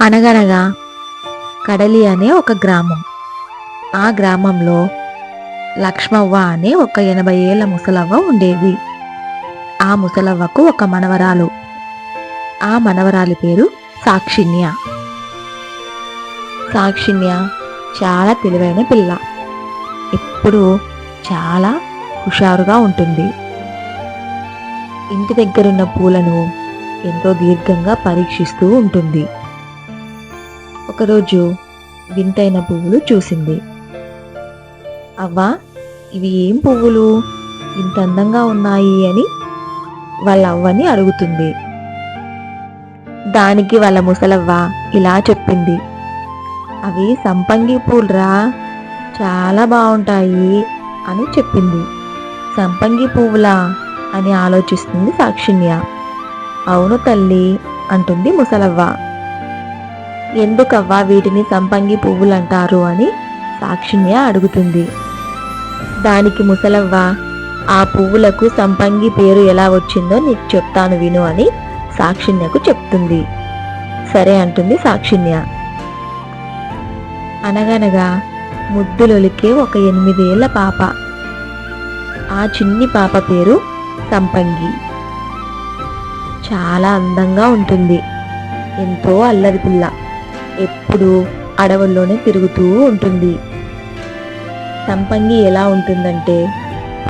అనగనగా కడలి అనే ఒక గ్రామం. ఆ గ్రామంలో లక్ష్మవ్వ అనే ఒక ఎనభై ఏళ్ళ ముసలవ్వ ఉండేది. ఆ ముసలవ్వకు ఒక మనవరాలు. ఆ మనవరాలి పేరు సాక్షిణ్య. సాక్షిణ్య చాలా తెలివైన పిల్ల. ఇప్పుడు చాలా హుషారుగా ఉంటుంది. ఇంటి దగ్గరున్న పూలను ఎంతో దీర్ఘంగా పరీక్షిస్తూ ఉంటుంది. ఒకరోజు వింతైన పువ్వులు చూసింది. అవ్వా ఇవి ఏం పువ్వులు? ఇంత అందంగా ఉన్నాయి అని వాళ్ళ అవ్వని అడుగుతుంది. దానికి వాళ్ళ ముసలవ్వ ఇలా చెప్పింది అవి సంపంగి పూలురా చాలా బాగుంటాయి అని చెప్పింది. సంపంగి పువ్వులా? అని ఆలోచిస్తుంది సాక్షిణ్య. అవును తల్లి అంటుంది ముసలవ్వ. ఎందుకవ్వా వీటిని సంపంగి పువ్వులంటారు అని సాక్షిణ్య అడుగుతుంది. దానికి ముసలవ్వ ఆ పువ్వులకు సంపంగి పేరు ఎలా వచ్చిందో నీకు చెప్తాను విను అని సాక్షిణ్యకు చెప్తుంది. సరే అంటుంది సాక్షిణ్య. అనగనగా ముద్దులొలికే ఒక ఎనిమిదేళ్ళ పాప. ఆ చిన్ని పాప పేరు సంపంగి. చాలా అందంగా ఉంటుంది. ఎంతో అల్లరి పిల్ల. ఎప్పుడూ అడవుల్లోనే తిరుగుతూ ఉంటుంది. సంపంగి ఎలా ఉంటుందంటే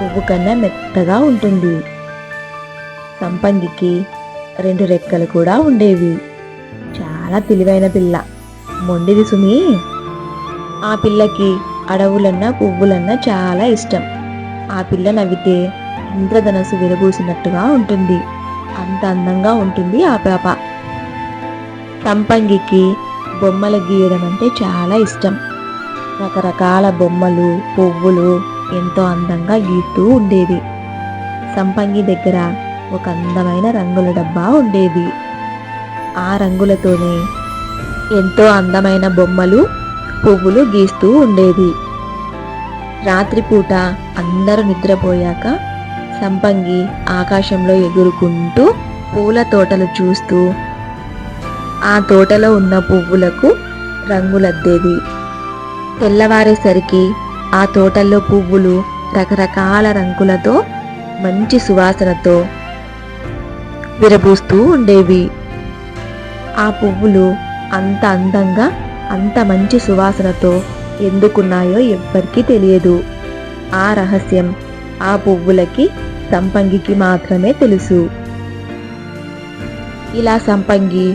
పువ్వు కన్నా మెత్తగా ఉంటుంది. సంపంగికి రెండు రెక్కలు కూడా ఉండేవి. చాలా తెలివైన పిల్ల. మొండిది సుమి. ఆ పిల్లకి అడవులన్నా పువ్వులన్నా చాలా ఇష్టం. ఆ పిల్ల నవ్వితే ఇంద్రధనస్సు విరబూసినట్టుగా ఉంటుంది. అంత అందంగా ఉంటుంది ఆ పాప. సంపంగికి బొమ్మలు గీయడం అంటే చాలా ఇష్టం. రకరకాల బొమ్మలు పువ్వులు ఎంతో అందంగా గీస్తూ ఉండేది. సంపంగి దగ్గర ఒక అందమైన రంగుల డబ్బా ఉండేది. ఆ రంగులతోనే ఎంతో అందమైన బొమ్మలు పువ్వులు గీస్తూ ఉండేది. రాత్రిపూట అందరూ నిద్రపోయాక సంపంగి ఆకాశంలో ఎగురుకుంటూ పూల తోటలు చూస్తూ ఆ తోటలో ఉన్న పువ్వులకు రంగులద్దేది తెల్లవారేసరికి ఆ తోటల్లో పువ్వులు రకరకాల రంగులతో మంచి సువాసనతో విరబూస్తూ ఉండేవి. ఆ పువ్వులు అంత అందంగా అంత మంచి సువాసనతో ఎందుకున్నాయో ఎవ్వరికీ తెలియదు. ఆ రహస్యం ఆ పువ్వులకి సంపంగికి మాత్రమే తెలుసు. ఇలా సంపంగి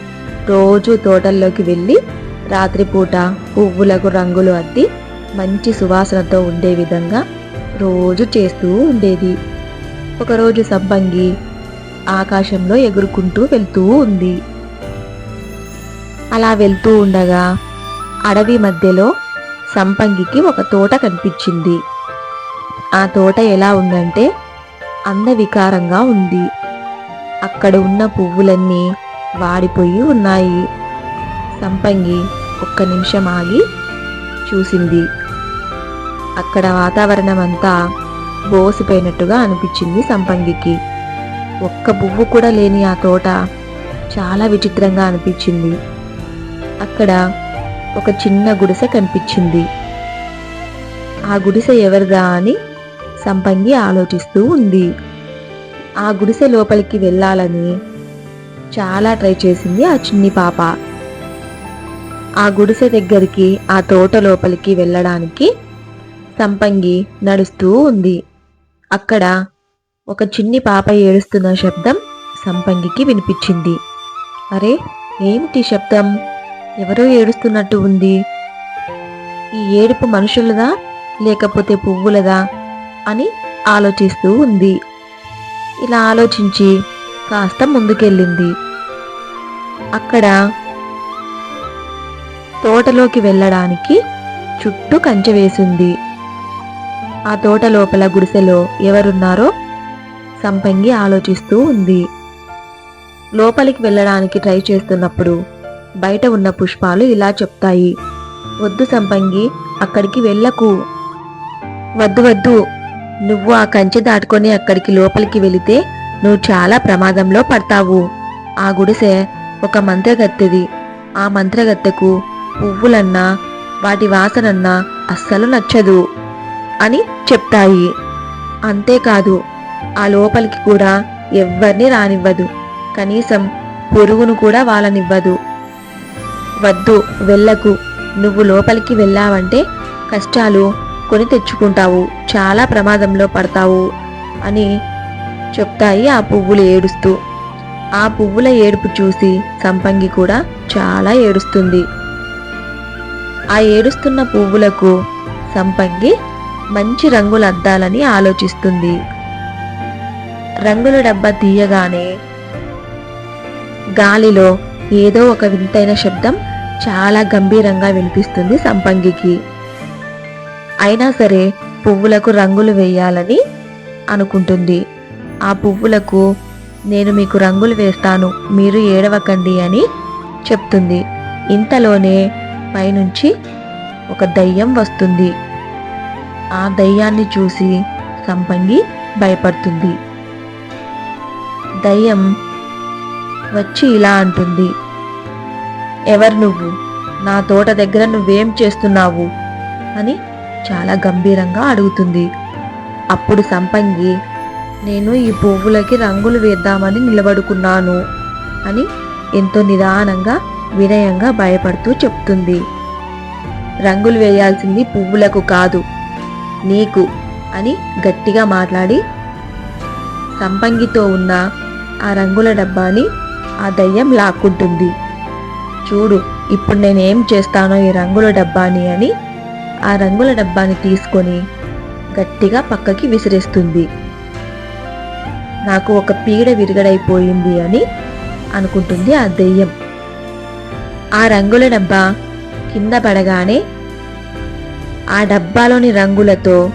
రోజు తోటల్లోకి వెళ్ళి రాత్రిపూట పువ్వులకు రంగులు అద్ది మంచి సువాసనతో ఉండే విధంగా రోజు చేస్తూ ఉండేది. ఒకరోజు సంపంగి ఆకాశంలో ఎగురుకుంటూ వెళ్తూ ఉంది. అలా వెళ్తూ ఉండగా అడవి మధ్యలో సంపంగికి ఒక తోట కనిపించింది. ఆ తోట ఎలా ఉందంటే అందవికారంగా ఉంది. అక్కడ ఉన్న పువ్వులన్నీ వాడిపోయి ఉన్నాయి. సంపంగి ఒక్క నిమిషం ఆగి చూసింది. అక్కడ వాతావరణం అంతా బోసిపోయినట్టుగా అనిపించింది సంపంగికి. ఒక్క పువ్వు కూడా లేని ఆ తోట చాలా విచిత్రంగా అనిపించింది. అక్కడ ఒక చిన్న గుడిసె కనిపించింది. ఆ గుడిసె ఎవరిదా అని సంపంగి ఆలోచిస్తూ ఉంది. ఆ గుడిసె లోపలికి వెళ్ళాలని చాలా ట్రై చేసింది ఆ చిన్ని పాప. ఆ గుడిసె దగ్గరికి ఆ తోట లోపలికి వెళ్ళడానికి సంపంగి నడుస్తూ ఉంది. అక్కడ ఒక చిన్ని పాప ఏడుస్తున్న శబ్దం సంపంగికి వినిపించింది. అరే ఏమిటి శబ్దం? ఎవరో ఏడుస్తున్నట్టు ఉంది. ఈ ఏడుపు మనుషులదా? లేకపోతే పువ్వులదా? అని ఆలోచిస్తూ ఉంది. ఇలా ఆలోచించి కాస్త ముందుకెళ్ళింది. అక్కడ తోటలోకి వెళ్ళడానికి చుట్టూ కంచె వేసింది. ఆ తోట లోపల గుడిసెలో ఎవరున్నారో సంపంగి ఆలోచిస్తూ ఉంది. లోపలికి వెళ్ళడానికి ట్రై చేస్తున్నప్పుడు బయట ఉన్న పుష్పాలు ఇలా చెప్తాయి. వద్దు సంపంగి అక్కడికి వెళ్ళకు. వద్దు వద్దు. నువ్వు ఆ కంచె దాటుకొని అక్కడికి లోపలికి వెళితే నువ్వు చాలా ప్రమాదంలో పడతావు. ఆ గుడిసె ఒక మంత్రగత్తెది. ఆ మంత్రగత్తెకు పువ్వులన్నా వాటి వాసనన్నా అస్సలు నచ్చదు అని చెప్తాయి. అంతేకాదు ఆ లోపలికి కూడా ఎవ్వరిని రానివ్వదు. కనీసం పొరుగును కూడా వాళ్ళనివ్వదు వద్దు వెళ్ళకు. నువ్వు లోపలికి వెళ్ళావంటే కష్టాలు కొని తెచ్చుకుంటావు. చాలా ప్రమాదంలో పడతావు అని చెప్తాయి ఆ పువ్వులు ఏడుస్తూ. ఆ పువ్వుల ఏడుపు చూసి సంపంగి కూడా చాలా ఏడుస్తుంది. ఆ ఏడుస్తున్న పువ్వులకు సంపంగి మంచి రంగులు అద్దాలని ఆలోచిస్తుంది. రంగుల డబ్బా తీయగానే గాలిలో ఏదో ఒక వింతైన శబ్దం చాలా గంభీరంగా వినిపిస్తుంది సంపంగికి. అయినా సరే పువ్వులకు రంగులు వేయాలని అనుకుంటుంది. ఆ పువ్వులకు నేను మీకు రంగులు వేస్తాను మీరు ఏడవకండి అని చెప్తుంది. ఇంతలోనే పైనుంచి ఒక దయ్యం వస్తుంది. ఆ దయ్యాన్ని చూసి సంపంగి భయపడుతుంది. దయ్యం వచ్చి ఇలా అంటుంది ఎవరు నువ్వు? నా తోట దగ్గర నువ్వేం చేస్తున్నావు? అని చాలా గంభీరంగా అడుగుతుంది. అప్పుడు సంపంగి నేను ఈ పువ్వులకి రంగులు వేద్దామని నిలబడుకున్నాను అని ఎంతో నిదానంగా వినయంగా భయపడుతూ చెప్తుంది. రంగులు వేయాల్సింది పువ్వులకు కాదు నీకు అని గట్టిగా మాట్లాడి సంపంగితో ఉన్న ఆ రంగుల డబ్బాని ఆ దయ్యం లాక్కుంటుంది. చూడు ఇప్పుడు నేనేం చేస్తానో ఈ రంగుల డబ్బాని అని ఆ రంగుల డబ్బాని తీసుకొని గట్టిగా పక్కకి విసిరేస్తుంది. నాకు ఒక పీడ విరుగడైపోయింది అని అనుకుంటుంది ఆ దెయ్యం. ఆ రంగుల డబ్బా కింద పడగానే ఆ డబ్బాలోని రంగులతో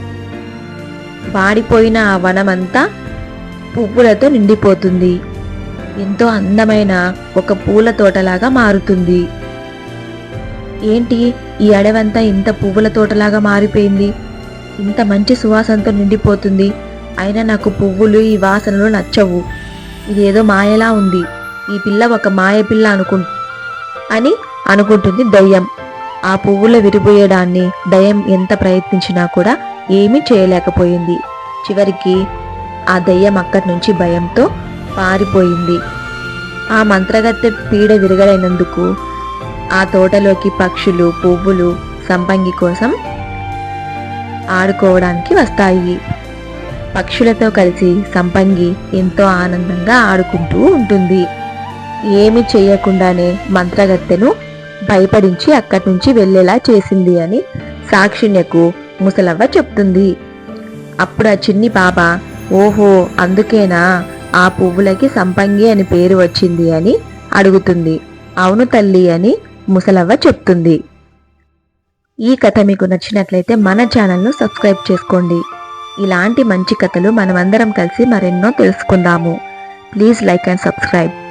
వాడిపోయిన ఆ వనమంతా పువ్వులతో నిండిపోతుంది. ఎంతో అందమైన ఒక పూల తోటలాగా మారుతుంది. ఏంటి ఈ అడవంతా ఇంత పువ్వుల తోటలాగా మారిపోయింది? ఇంత మంచి సువాసనతో నిండిపోతుంది. అయినా నాకు పువ్వులు ఈ వాసనలు నచ్చవు. ఇదేదో మాయలా ఉంది. ఈ పిల్ల ఒక మాయ పిల్ల అనుకు అని అనుకుంటుంది దయ్యం. ఆ పువ్వులు విరిపోయేడాన్ని దయ్యం ఎంత ప్రయత్నించినా కూడా ఏమీ చేయలేకపోయింది. చివరికి ఆ దయ్యం అక్కడి నుంచి భయంతో పారిపోయింది. ఆ మంత్రగత్తె పీడ విరగలైనందుకు ఆ తోటలోకి పక్షులు పువ్వులు సంపంగి కోసం ఆడుకోవడానికి వస్తాయి. పక్షులతో కలిసి సంపంగి ఎంతో ఆనందంగా ఆడుకుంటూ ఉంటుంది. ఏమి చేయకుండానే మంత్రగత్తెను భయపడించి అక్కడి నుంచి వెళ్ళేలా చేసింది అని సాక్షిణ్యకు ముసలవ్వ చెప్తుంది. అప్పుడు ఆ చిన్ని పాప ఓహో అందుకేనా ఆ పువ్వులకి సంపంగి అని పేరు వచ్చింది అని అడుగుతుంది. అవును తల్లి అని ముసలవ్వ చెప్తుంది. ఈ కథ మీకు నచ్చినట్లయితే మన ఛానల్ను సబ్స్క్రైబ్ చేసుకోండి. ఇలాంటి మంచి కథలు మనమందరం కలిసి మరెన్నో తెలుసుకుందాము. Please like and subscribe.